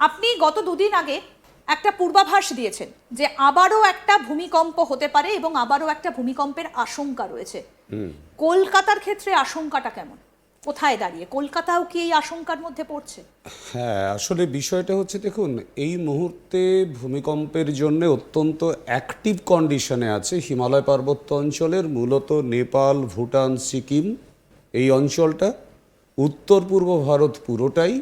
আপনি গত দুদিন আগে একটা পূর্বাভাস দিয়েছেন যে আবারও একটা ভূমিকম্প হতে পারে এবং আবারও একটা ভূমিকম্পের আশঙ্কা রয়েছে। কলকাতার ক্ষেত্রে আশঙ্কাটা কেমন? কোথায় দাঁড়িয়ে? কলকাতাও কি এই আশঙ্কার মধ্যে পড়ছে? হ্যাঁ আসলে বিষয়টা হচ্ছে দেখুন এই মুহূর্তে ভূমিকম্পের জন্য অত্যন্ত অ্যাক্টিভ কন্ডিশনে আছে হিমালয় পার্বত্য অঞ্চলের মূলত নেপাল ভুটান সিকিম এই অঞ্চলটা। উত্তর পূর্ব ভারত পুরোটাই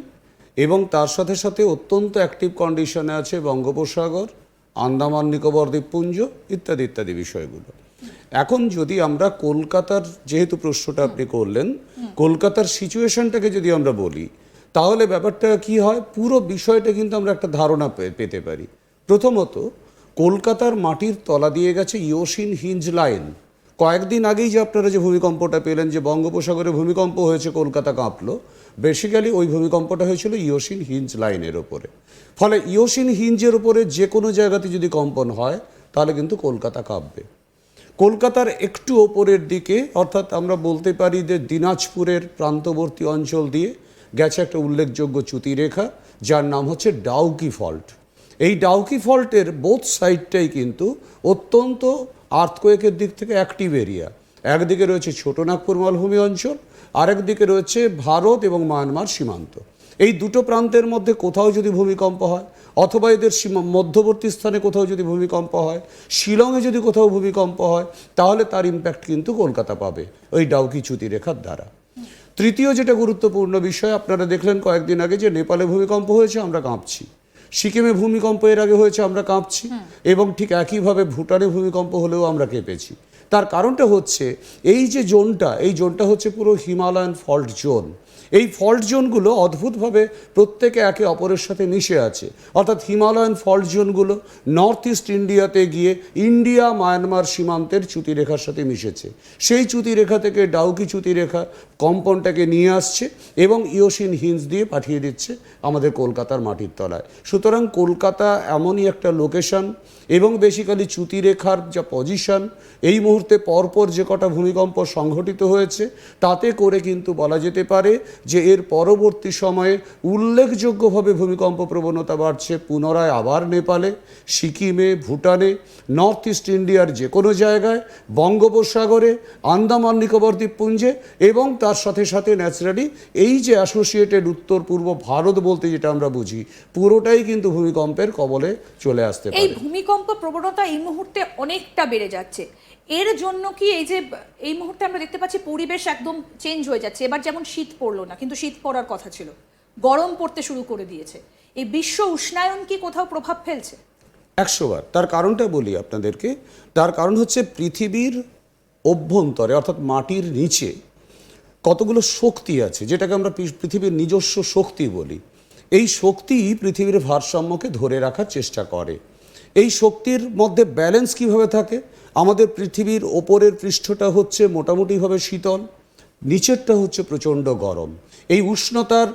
এবং তার সাথে সাথে অত্যন্ত অ্যাক্টিভ কন্ডিশনে আছে বঙ্গোপসাগর আন্দামান নিকোবর দ্বীপপুঞ্জ ইত্যাদি ইত্যাদি বিষয়গুলো। এখন যদি আমরা কলকাতার যেহেতু প্রশ্নটা আপনি করলেন কলকাতার সিচুয়েশনটাকে যদি আমরা বলি তাহলে ব্যাপারটা কি হয়? পুরো বিষয়টা কিন্তু আমরা একটা ধারণা পেতে পারি। প্রথমত কলকাতার মাটির তলা দিয়ে গেছে ইয়োসিন হিঞ্জ লাইন কয়েকদিন আগেই যে আপনারা যে ভূমিকম্পটা পেলেন, যে বঙ্গোপসাগরে ভূমিকম্প হয়েছে, কলকাতা কাঁপলো। বেসিক্যালি ওই ভূমিকম্পটা হয়েছিল ইয়োসিন হিঞ্জ লাইনের ওপরে। ফলে ইয়োসিন হিঞ্জের ওপরে যে কোনো জায়গাতে যদি কম্পন হয়, তাহলে কিন্তু কলকাতা কাঁপবে। কলকাতার একটু ওপরের দিকে, অর্থাৎ আমরা বলতে পারি যে দিনাজপুরের প্রান্তবর্তী অঞ্চল দিয়ে গেছে একটা উল্লেখযোগ্য চ্যুতিরেখা, যার নাম হচ্ছে ডাউকি ফল্ট। এই ডাউকি ফল্টের বোথ সাইডটাই কিন্তু অত্যন্ত আর্থকোয়েকের দিক থেকে অ্যাক্টিভ এরিয়া একদিকে রয়েছে ছোটনাগপুর মালভূমি অঞ্চল আরেকদিকে রয়েছে ভারত এবং মায়ানমার সীমান্ত। এই দুটো প্রান্তের মধ্যে কোথাও যদি ভূমিকম্প হয়, অথবা এদের মধ্যবর্তী স্থানে কোথাও যদি ভূমিকম্প হয়, শিলংয়ে যদি কোথাও ভূমিকম্প হয়, তাহলে তার ইম্প্যাক্ট কিন্তু কলকাতা পাবে, ওই ডাউকি চ্যুতি রেখার দ্বারা। তৃতীয় যেটা গুরুত্বপূর্ণ বিষয়, আপনারা দেখলেন কয়েকদিন আগে যে নেপালে ভূমিকম্প হয়েছে, আমরা কাঁপছি। সিকিমে ভূমিকম্প এর আগে হয়েছে আমরা কাঁপছি। এবং ঠিক একইভাবে ভুটানে ভূমিকম্প হলেও আমরা কেঁপেছি। তার কারণটা হচ্ছে এই যে জোনটা এই জোনটা হচ্ছে পুরো হিমালয়ান ফল্ট জোন। এই ফল্ট জোনগুলো অদ্ভুতভাবে প্রত্যেকে একে অপরের সাথে মিশে আছে। অর্থাৎ হিমালয়ান ফল্ট জোনগুলো নর্থ ইস্ট ইন্ডিয়াতে গিয়ে ইন্ডিয়া মায়ানমার সীমান্তের চ্যুতিরেখার সাথে মিশেছে। সেই চ্যুতিরেখা থেকে ডাউকি চ্যুতিরেখা কম্পনটাকে নিয়ে আসছে এবং ইয়োসিন হিন্স দিয়ে পাঠিয়ে দিচ্ছে আমাদের কলকাতার মাটির তলায়। সুতরাং কলকাতা এমনই একটা লোকেশন এবং বেসিক্যালি চ্যুতিরেখার যা পজিশন এই মুহূর্তে পরপর যে কটা ভূমিকম্প সংঘটিত হয়েছে, তাতে করে কিন্তু বলা যেতে পারে যে এর পরবর্তী সময়ে উল্লেখযোগ্যভাবে ভূমিকম্প প্রবণতা বাড়ছে পুনরায় আবার নেপালে, সিকিমে, ভুটানে নর্থ ইস্ট ইন্ডিয়ার যে কোনো জায়গায়, বঙ্গোপসাগরে, আন্দামান নিকোবর দ্বীপপুঞ্জে এবং তার সাথে সাথে ন্যাচারালি এই যে অ্যাসোসিয়েটেড উত্তর পূর্ব ভারত বলতে যেটা আমরা বুঝি পুরোটাই কিন্তু ভূমিকম্পের কবলে চলে আসতে এই ভূমিকম্প প্রবণতা এই মুহূর্তে অনেকটা বেড়ে যাচ্ছে। এর জন্য কি এই যে এই মুহূর্তে আমরা দেখতে পাচ্ছি পরিবেশ একদম চেঞ্জ হয়ে যাচ্ছে। এবার যেমন শীত পড়ল না কিন্তু শীত পড়ার কথা ছিল। গরম পড়তে শুরু করে দিয়েছে। এই বিশ্ব উষ্ণায়ন কি কোথাও প্রভাব ফেলছে? একশোবার তার কারণটা বলি আপনাদেরকে। তার কারণ হচ্ছে পৃথিবীর অভ্যন্তরে অর্থাৎ মাটির নিচে কতগুলো শক্তি আছে, যেটাকে আমরা পৃথিবীর নিজস্ব শক্তি বলি। এই শক্তি পৃথিবীর ভারসাম্যকে ধরে রাখার চেষ্টা করে। এই শক্তির মধ্যে ব্যালেন্স কীভাবে থাকে? আমাদের পৃথিবীর ওপরের পৃষ্ঠটা হচ্ছে মোটামুটিভাবে শীতল, নিচেরটা হচ্ছে প্রচণ্ড গরম। এই উষ্ণতার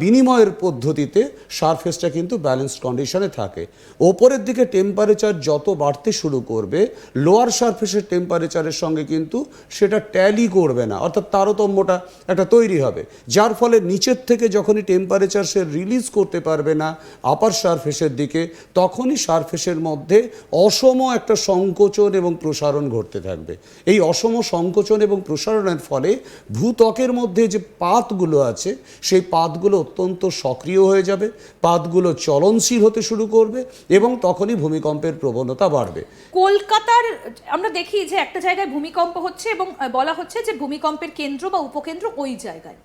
বিনিময়ের পদ্ধতিতে সারফেসটা কিন্তু ব্যালেন্সড কন্ডিশনে থাকে। ওপরের দিকে টেম্পারেচার যত বাড়তে শুরু করবে লোয়ার সারফেসের টেম্পারেচারের সঙ্গে কিন্তু সেটা ট্যালি করবে না, অর্থাৎ তারতম্যটা একটা তৈরি হবে। যার ফলে নিচের থেকে যখনই টেম্পারেচার সে রিলিজ করতে পারবে না আপার সারফেসের দিকে, তখনই সারফেসের মধ্যে অসম একটা সংকোচন এবং প্রসারণ ঘটতে থাকবে। এই অসম সংকোচন এবং প্রসারণের ফলে ভূত্বকের মধ্যে যে পাতগুলো আছে, সেই পাতগুলো অত্যন্ত সক্রিয় হয়ে যাবে পাতগুলো চলনশীল হতে শুরু করবে এবং তখনই ভূমিকম্পের প্রবণতা বাড়বে। কলকাতার আমরা দেখি যে একটা জায়গায় ভূমিকম্প হচ্ছে এবং বলা হচ্ছে যে ভূমিকম্পের কেন্দ্র বা উপকেন্দ্র ওই জায়গায়।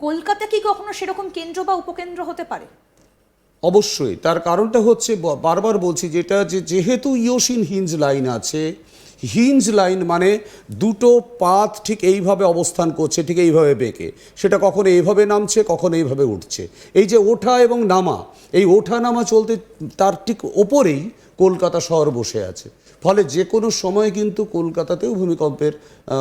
কলকাতা কি কখনো সেরকম কেন্দ্র বা উপকেন্দ্র হতে পারে? অবশ্যই তার কারণটা হচ্ছে বারবার বলছি যেটা যে যেহেতু ইয়োসিন হিঞ্জ লাইন আছে হিঞ্জ লাইন মানে দুটো পাত ঠিক এইভাবে অবস্থান করছে, ঠিক এইভাবে বেঁকে। সেটা কখনো এইভাবে নামছে, কখনো এইভাবে উঠছে। এই যে ওঠা এবং নামা, এই ওঠা নামা চলতে তার ঠিক ওপরেই কলকাতা শহর বসে আছে। ফলে যে কোনো সময় কিন্তু কলকাতাতেও ভূমিকম্পের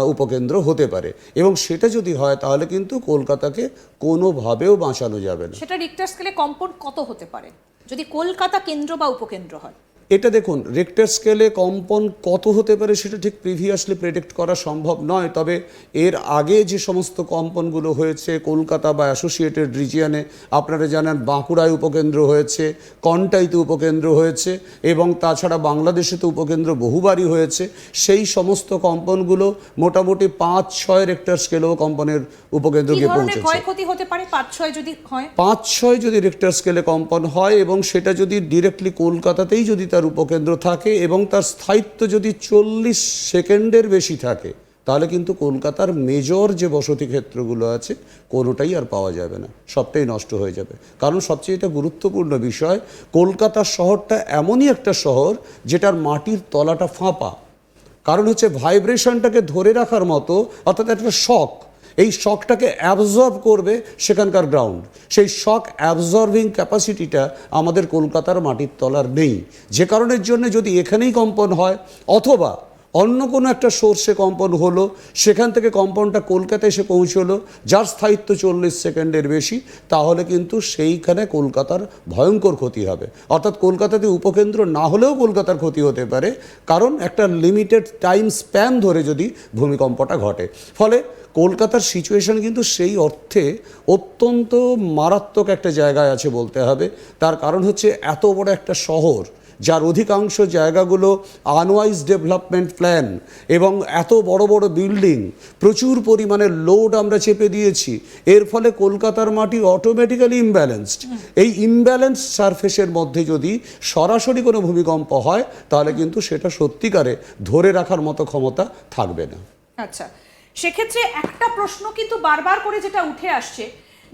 উপকেন্দ্র হতে পারে। এবং সেটা যদি হয়, তাহলে কিন্তু কলকাতাকে কোনোভাবেও বাঁচানো যাবে না। সেটা রিক্টার স্কেলে কম্পন কত হতে পারে? যদি কলকাতা কেন্দ্র বা উপকেন্দ্র হয়। এটা দেখুন রেক্টার স্কেলে কম্পন কত হতে পারে সেটা ঠিক প্রিভিয়াসলি প্রেডিক্ট করা সম্ভব নয়। তবে এর আগে যে সমস্ত কম্পনগুলো হয়েছে কলকাতা বা অ্যাসোসিয়েটেড রিজিয়নে আপনারা জানেন বাঁকুড়ায় উপকেন্দ্র হয়েছে কন্টাইতে উপকেন্দ্র হয়েছে এবং তাছাড়া বাংলাদেশে তো উপকেন্দ্র বহুবারই হয়েছে। সেই সমস্ত কম্পনগুলো মোটামুটি পাঁচ ছয় রেক্টার স্কেলেও কম্পনের উপকেন্দ্র গিয়ে ধরনের পৌঁছেছে। হতে পারে? পাঁচ ছয় যদি হয়? পাঁচ ছয় যদি রেক্টার স্কেলে কম্পন হয় এবং সেটা যদি ডিরেক্টলি কলকাতাতেই যদি তার উপকেন্দ্র থাকে এবং তার স্থায়িত্ব যদি চল্লিশ সেকেন্ডের বেশি থাকে, তাহলে কিন্তু কলকাতার মেজর যে বসতি ক্ষেত্রগুলো আছে, কোনোটাই আর পাওয়া যাবে না। সবটাই নষ্ট হয়ে যাবে। কারণ সবচেয়ে এটা গুরুত্বপূর্ণ বিষয়, কলকাতা শহরটা এমনই একটা শহর যেটার মাটির তলাটা ফাঁপা। কারণ হচ্ছে ভাইব্রেশনটাকে ধরে রাখার মতো, অর্থাৎ একটা শক এই শকটাকে অ্যাবজর্ব করবে সেখানকার গ্রাউন্ড সেই শক অ্যাবজর্ভিং ক্যাপাসিটিটা আমাদের কলকাতার মাটির তলার নেই। যে কারণের জন্য যদি এখানেই কম্পন হয়, অথবা অন্য কোনো একটা সোর্সে কম্পন হলো, সেখান থেকে কম্পনটা কলকাতায় এসে পৌঁছলো, যার স্থায়িত্ব চল্লিশ সেকেন্ডের বেশি, তাহলে কিন্তু সেইখানে কলকাতার ভয়ঙ্কর ক্ষতি হবে। অর্থাৎ কলকাতাতে উপকেন্দ্র না হলেও কলকাতার ক্ষতি হতে পারে, কারণ একটা লিমিটেড টাইম স্প্যান ধরে যদি ভূমিকম্পটা ঘটে। ফলে কলকাতার সিচুয়েশন কিন্তু সেই অর্থে অত্যন্ত মারাত্মক একটা জায়গায় আছে বলতে হবে। তার কারণ হচ্ছে এত বড় একটা শহর যার অধিকাংশ জায়গাগুলো আনওয়াইজ ডেভেলপমেন্ট প্ল্যান এবং এত বড় বড় বিল্ডিং প্রচুর পরিমাণে লোড আমরা চেপে দিয়েছি। এর ফলে কলকাতার মাটি অটোমেটিক্যালি ইমব্যালেন্সড এই ইমব্যালেন্স সারফেসের মধ্যে যদি সরাসরি কোনো ভূমিকম্প হয়, তাহলে কিন্তু সেটা সত্যিকারে ধরে রাখার মতো ক্ষমতা থাকবে না। আচ্ছা সেক্ষেত্রে একটা প্রশ্ন কিন্তু বারবার করে যেটা উঠে আসছে,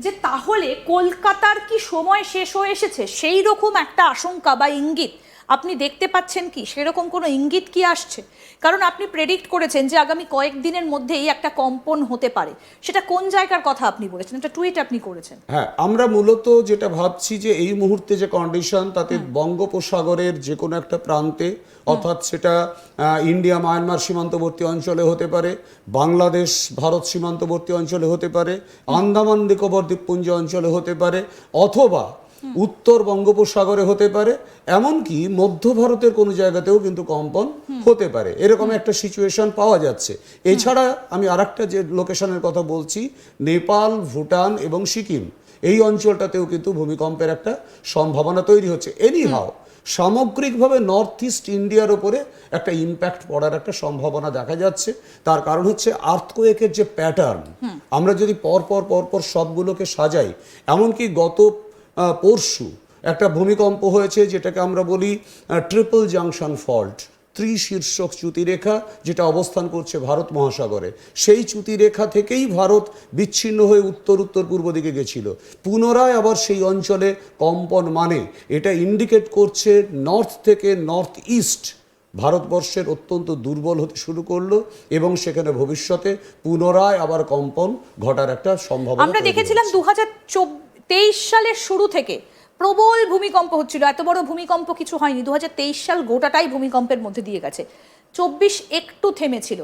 যে তাহলে কলকাতার কি সময় শেষ হয়ে এসেছে? সেই রকম একটা আশঙ্কা বা ইঙ্গিত আপনি দেখতে পাচ্ছেন কি? সেরকম কোনো ইঙ্গিত কি আসছে? কারণ আপনি প্রেডিক্ট করেছেন যে আগামী কয়েকদিনের মধ্যেই একটা কম্পন হতে পারে। সেটা কোন জায়গার কথা আপনি বলেছেন? একটা টুইট আপনি করেছেন। হ্যাঁ আমরা মূলত যেটা ভাবছি যে এই মুহূর্তে যে কন্ডিশন তাতে বঙ্গোপসাগরের যে কোনো একটা প্রান্তে অর্থাৎ সেটা ইন্ডিয়া মায়ানমার সীমান্তবর্তী অঞ্চলে হতে পারে বাংলাদেশ ভারত সীমান্তবর্তী অঞ্চলে হতে পারে আন্দামান নিকোবর দ্বীপপুঞ্জ অঞ্চলে হতে পারে অথবা উত্তর বঙ্গোপসাগরে হতে পারে এমনকি মধ্য ভারতের কোনো জায়গাতেও কিন্তু কম্পন হতে পারে। এরকম একটা সিচুয়েশন পাওয়া যাচ্ছে। এছাড়া আমি আরেকটা যে লোকেশনের কথা বলছি নেপাল ভুটান এবং সিকিম এই অঞ্চলটাতেও কিন্তু ভূমিকম্পের একটা সম্ভাবনা তৈরি হচ্ছে। এনি হাও সামগ্রিকভাবে নর্থ ইস্ট ইন্ডিয়ার ওপরে একটা ইম্প্যাক্ট পড়ার একটা সম্ভাবনা দেখা যাচ্ছে। তার কারণ হচ্ছে আর্থকোয়েকের যে প্যাটার্ন আমরা যদি পরপর পরপর সবগুলোকে সাজাই এমনকি গত পরশু একটা ভূমিকম্প হয়েছে যেটাকে আমরা বলি ট্রিপল জাংশন ফল্ট ত্রিশীর্ষক চ্যুতিরেখা যেটা অবস্থান করছে ভারত মহাসাগরে। সেই চ্যুতিরেখা থেকেই ভারত বিচ্ছিন্ন হয়ে উত্তর উত্তর পূর্ব দিকে গেছিল। পুনরায় আবার সেই অঞ্চলে কম্পন মানে এটা ইন্ডিকেট করছে নর্থ থেকে নর্থ ইস্ট ভারতবর্ষের অত্যন্ত দুর্বল হতে শুরু করল এবং সেখানে ভবিষ্যতে পুনরায় আবার কম্পন ঘটার একটা সম্ভাবনা আমরা দেখেছিলাম দু হাজার তেইশ সালের শুরু থেকে প্রবল ভূমিকম্প হচ্ছিল। এত বড় ভূমিকম্প কিছু হয়নি। দু হাজার তেইশ সাল গোটাটাই ভূমিকম্পের মধ্যে দিয়ে গেছে। চব্বিশ একটু থেমেছিল।